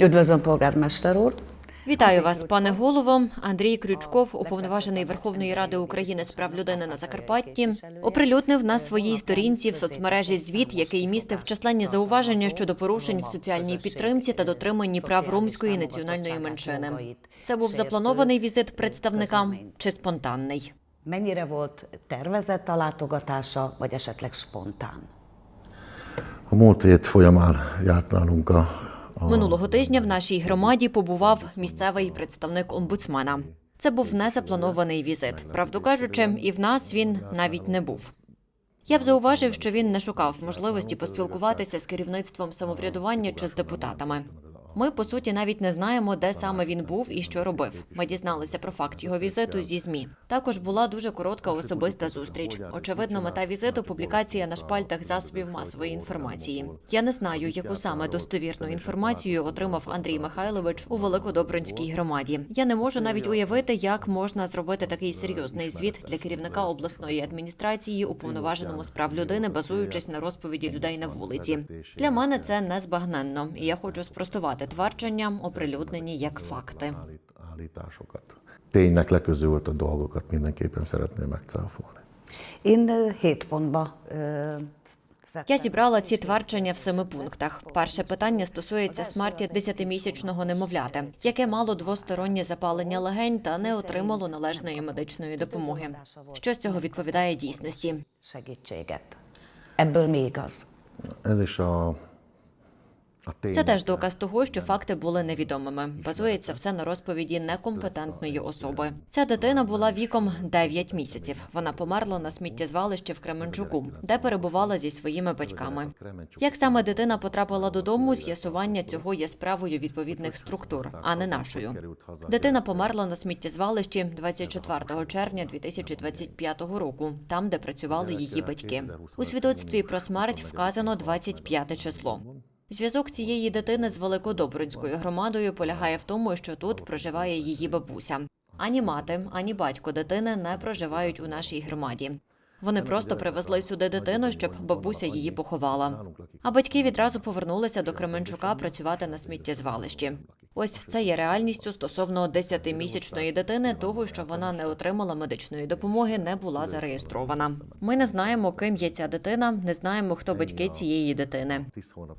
Üdvözlöm, polgármester úr! Вітаю вас, пане голово. Андрій Крючков, уповноважений Верховної Ради України з прав людини на Закарпатті, оприлюднив на своїй сторінці в соцмережі звіт, який містив численні зауваження щодо порушень в соціальній підтримці та дотриманні прав ромської національної меншини. Це був запланований візит представникам чи спонтанний. Mennyire volt tervezett a látogatása, vagy esetleg spontán? A múlt hét folyamán járt nálunk a, a Минулого тижня в нашій громаді побував місцевий представник омбудсмена. Це був незапланований візит. Правду кажучи, і в нас він навіть не був. Я б зауважив, що він не шукав можливості поспілкуватися з керівництвом самоврядування чи з депутатами. Ми, по суті, навіть не знаємо, де саме він був і що робив. Ми дізналися про факт його візиту зі змі. Також була дуже коротка особиста зустріч. Очевидно, мета візиту публікація на шпальтах засобів масової інформації. Я не знаю, яку саме достовірну інформацію отримав Андрій Михайлович у Великодобринській громаді. Я не можу навіть уявити, як можна зробити такий серйозний звіт для керівника обласної адміністрації, уповноваженому з прав людини, базуючись на розповіді людей на вулиці. Для мене це незбагненно, і я хочу спростувати твердження, оприлюднені як факти. Ténynek leközült dolgokat mindenképpen szeretném megcáfolni. Én hét pontba. Я зібрала ці твердження в семи пунктах. Перше питання стосується смерті десятимісячного немовляти, яке мало двостороннє запалення легень та не отримало належної медичної допомоги. Що з цього відповідає дійсності? Це теж доказ того, що факти були невідомими. Базується все на розповіді некомпетентної особи. Ця дитина була віком 9 місяців. Вона померла на сміттєзвалищі в Кременчуку, де перебувала зі своїми батьками. Як саме дитина потрапила додому, з'ясування цього є справою відповідних структур, а не нашою. Дитина померла на сміттєзвалищі 24 червня 2025 року, там, де працювали її батьки. У свідоцтві про смерть вказано 25 число. Зв'язок цієї дитини з Великодобринською громадою полягає в тому, що тут проживає її бабуся. Ані мати, ані батько дитини не проживають у нашій громаді. Вони просто привезли сюди дитину, щоб бабуся її поховала. А батьки відразу повернулися до Кременчука працювати на сміттєзвалищі. Ось це є реальністю стосовно 10-місячної дитини, того, що вона не отримала медичної допомоги, не була зареєстрована. Ми не знаємо, ким є ця дитина, не знаємо, хто батьки цієї дитини.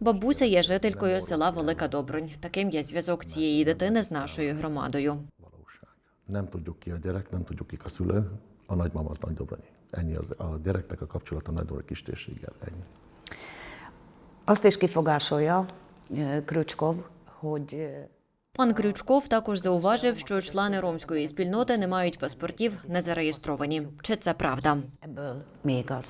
Бабуся є жителькою села Велика Добрунь. Таким є зв'язок цієї дитини з нашою громадою. Nem tudjuk ki a gyerek, nem tudjuk ki a szülő, a nagymama az Nagy Dobronyi. Ennyi az, a gyereknek a kapcsolata Nagy Dobronyi kistérséggel. Ennyi. Azt is kifogásolja Krücskov, hogy Пан Крючков також зауважив, що члени ромської спільноти не мають паспортів, не зареєстровані. Чи це правда? ebből még az.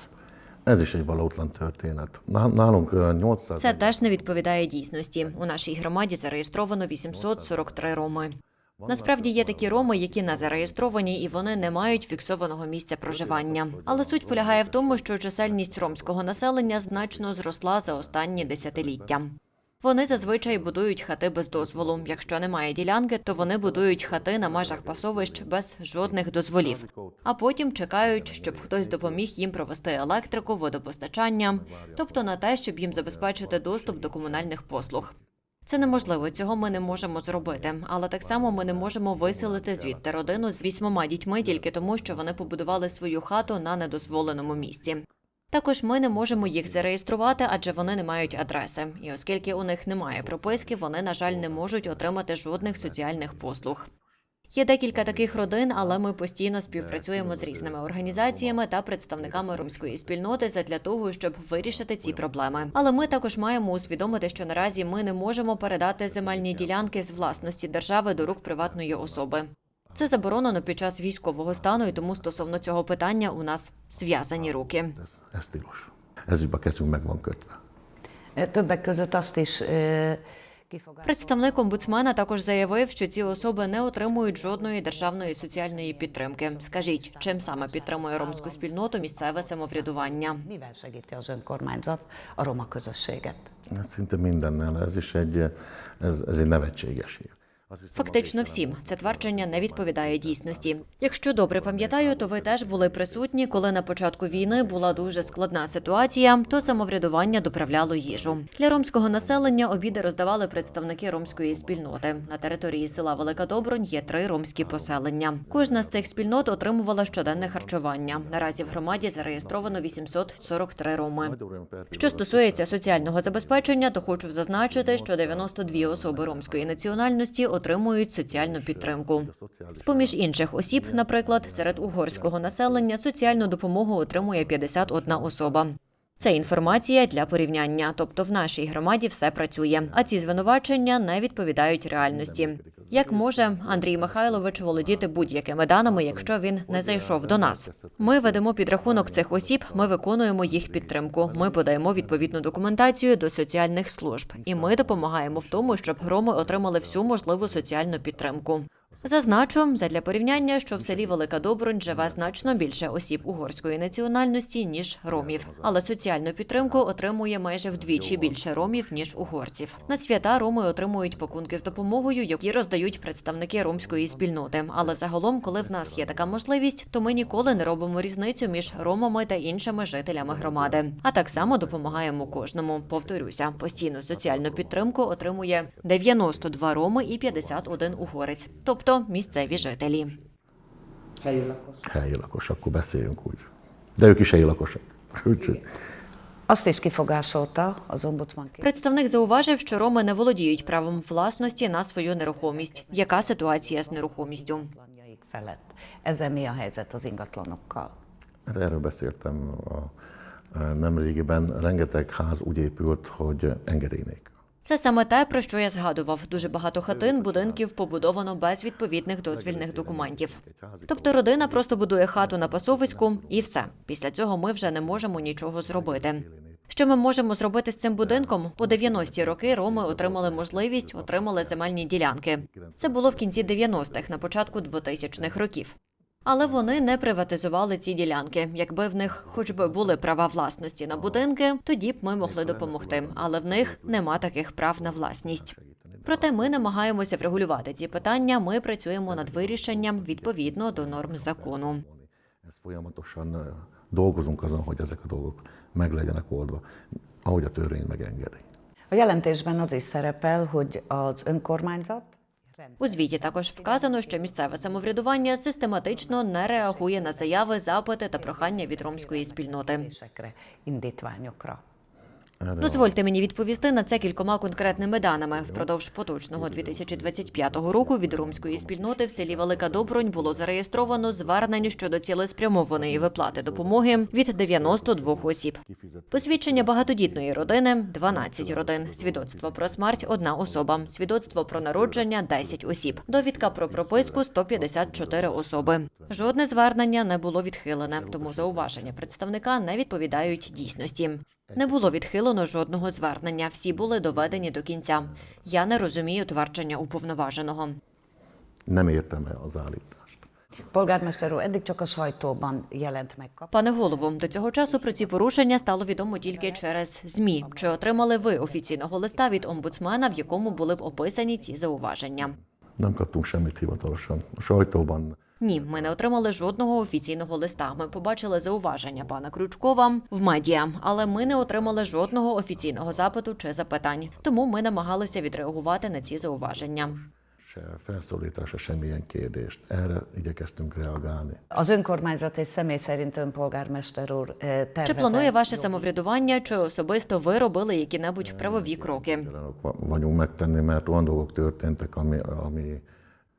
Ez is egy valótlan történet. Ná- Nálunk ö, 800... Це теж не відповідає дійсності. У нашій громаді зареєстровано 843 роми. Насправді є такі роми, які не зареєстровані, і вони не мають фіксованого місця проживання. Але суть полягає в тому, що чисельність ромського населення значно зросла за останні десятиліття. Вони зазвичай будують хати без дозволу. Якщо немає ділянки, то вони будують хати на межах пасовищ без жодних дозволів. А потім чекають, щоб хтось допоміг їм провести електрику, водопостачання, тобто на те, щоб їм забезпечити доступ до комунальних послуг. Це неможливо, цього ми не можемо зробити. Але так само ми не можемо виселити звідти родину з вісьмома дітьми тільки тому, що вони побудували свою хату на недозволеному місці. Також ми не можемо їх зареєструвати, адже вони не мають адреси. І оскільки у них немає прописки, вони, на жаль, не можуть отримати жодних соціальних послуг. Є декілька таких родин, але ми постійно співпрацюємо з різними організаціями та представниками ромської спільноти задля того, щоб вирішити ці проблеми. Але ми також маємо усвідомити, що наразі ми не можемо передати земельні ділянки з власності держави до рук приватної особи. Це заборонено під час військового стану, і тому стосовно цього питання у нас зв'язані руки. Ö, kifogásolja. Представник омбудсмена також заявив, що ці особи не отримують жодної державної соціальної підтримки. Скажіть, чим саме підтримує ромську спільноту місцеве самоврядування? Szinte mindennel. Ez is egy, ez, ez egy nevetséges hír. Фактично всім це твердження не відповідає дійсності. Якщо добре пам'ятаю, то ви теж були присутні, коли на початку війни була дуже складна ситуація, то самоврядування доправляло їжу. Для ромського населення обіди роздавали представники ромської спільноти. На території села Велика Добронь є три ромські поселення. Кожна з цих спільнот отримувала щоденне харчування. Наразі в громаді зареєстровано 843 роми. Що стосується соціального забезпечення, то хочу зазначити, що 92 особи ромської національності отримують соціальну підтримку. З поміж інших осіб, наприклад, серед угорського населення соціальну допомогу отримує 51 особа. Це інформація для порівняння, тобто в нашій громаді все працює. А ці звинувачення не відповідають реальності. Як може Андрій Михайлович володіти будь-якими даними, якщо він не зайшов до нас? Ми ведемо підрахунок цих осіб, ми виконуємо їх підтримку. Ми подаємо відповідну документацію до соціальних служб, і ми допомагаємо в тому, щоб громи отримали всю можливу соціальну підтримку. Зазначу задля порівняння, що в селі Велика Добронь живе значно більше осіб угорської національності ніж ромів, але соціальну підтримку отримує майже вдвічі більше ромів ніж угорців. На свята роми отримують пакунки з допомогою, які роздають представники ромської спільноти. Але загалом, коли в нас є така можливість, то ми ніколи не робимо різницю між ромами та іншими жителями громади. А так само допомагаємо кожному. Повторюся, постійну соціальну підтримку отримує 92 роми і 51 угорець, тобто місцеві жителі. Helyi lakos. Helyi lakos, akkor beszéljünk úgy. De ők is helyi lakosok. Úgyhogy Azt is kifogásolta az ombudsman. Представник зауважив, що роми не володіють правом власності на свою нерухомість. Яка ситуація з нерухомістю? felett. Ezzel mi a helyzet az ingatlanokkal? hát erről beszéltem a, a nemrégiben. Rengeteg ház úgy épült, hogy engedély nélkül. Це саме те, про що я згадував. Дуже багато хатин, будинків побудовано без відповідних дозвільних документів. Тобто родина просто будує хату на пасовиську і все. Після цього ми вже не можемо нічого зробити. Що ми можемо зробити з цим будинком? У 90-ті роки роми отримали можливість, отримали земельні ділянки. Це було в кінці 90-х, на початку 2000-х років. Але вони не приватизували ці ділянки. Якби в них хоч би були права власності на будинки, тоді б ми могли допомогти. Але в них нема таких прав на власність. Проте ми намагаємося врегулювати ці питання. Ми працюємо над вирішенням відповідно до норм закону. Dolgozunk azon, hogy ezek a dolgok meg legyenek oldva, ahogy a törvény megengedi. A jelentésben az is szerepel, hogy az önkormányzat У звіті також вказано, що місцеве самоврядування систематично не реагує на заяви, запити та прохання від ромської спільноти. Дозвольте мені відповісти на це кількома конкретними даними. Впродовж поточного 2025 року від ромської спільноти в селі Велика Добронь було зареєстровано звернень щодо цілеспрямованої виплати допомоги від 92 осіб. Посвідчення багатодітної родини 12 родин. Свідоцтво про смерть одна особа. Свідоцтво про народження 10 осіб. Довідка про прописку 154 особи. Жодне звернення не було відхилене, тому зауваження представника не відповідають дійсності. Не було відхилено жодного звернення. Всі були доведені до кінця. Я не розумію твердження уповноваженого. Nem értem el az állítást. Polgármester úr, eddig csak a sajtóban jelent meg. Пане голово, до цього часу про ці порушення стало відомо тільки через змі. Чи отримали ви офіційного листа від омбудсмена, в якому були б описані ці зауваження? Nem kaptunk semmit hivatalosan. A sajtóban Ні, ми не отримали жодного офіційного листа. Ми побачили зауваження пана Крючкова в медіа, але ми не отримали жодного офіційного запиту чи запитань. Тому ми намагалися відреагувати на ці зауваження. Se felszólításra semmilyen kérdést. Erre igyekeztünk reagálni. Az önkormányzat és személy szerint önpolgármester úr eh, Чи tervezett планує ваше самоврядування, чи особисто ви робили які-небудь правові кроки? Vagyunk megtenni, mert olyan dolgok történtek, ami, ami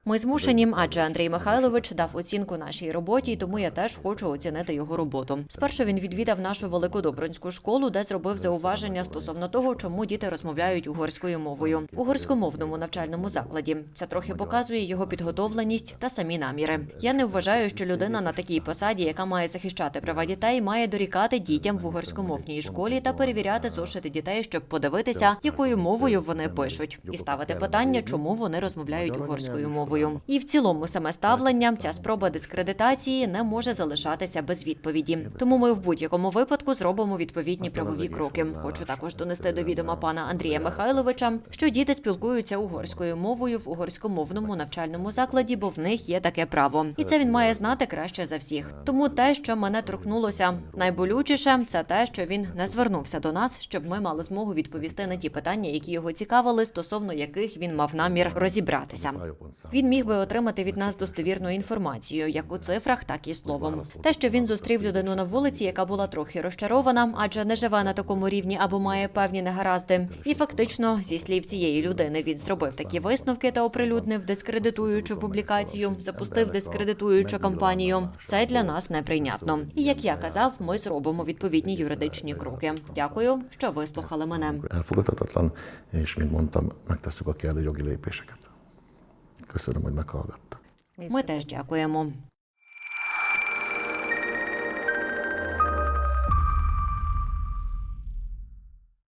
Ми змушені, адже Андрій Михайлович дав оцінку нашій роботі, і тому я теж хочу оцінити його роботу. Спершу він відвідав нашу великодобронську школу, де зробив зауваження стосовно того, чому діти розмовляють угорською мовою в угорськомовному навчальному закладі. Це трохи показує його підготовленість та самі наміри. Я не вважаю, що людина на такій посаді, яка має захищати права дітей, має дорікати дітям в угорськомовній школі та перевіряти зошити дітей, щоб подивитися, якою мовою вони пишуть, і ставити питання, чому вони розмовляють угорською мовою. Мовою. І в цілому саме ставлення ця спроба дискредитації не може залишатися без відповіді. Тому ми в будь-якому випадку зробимо відповідні правові кроки. Хочу також донести до відома пана Андрія Михайловича, що діти спілкуються угорською мовою в угорськомовному навчальному закладі, бо в них є таке право, і це він має знати краще за всіх. Тому те, що мене торкнулося найболючіше, це те, що він не звернувся до нас, щоб ми мали змогу відповісти на ті питання, які його цікавили, стосовно яких він мав намір розібратися. Він міг би отримати від нас достовірну інформацію, як у цифрах, так і словом. Те, що він зустрів людину на вулиці, яка була трохи розчарована, адже не живе на такому рівні або має певні негаразди. І фактично, зі слів цієї людини, він зробив такі висновки та оприлюднив дискредитуючу публікацію, запустив дискредитуючу кампанію. Це для нас неприйнятно. І як я казав, ми зробимо відповідні юридичні кроки. Дякую, що вислухали мене. Elfogadhatatlan, és mint mondtam, lépéseket. Köszönöm, hogy meghallgattak. Ми теж дякуємо.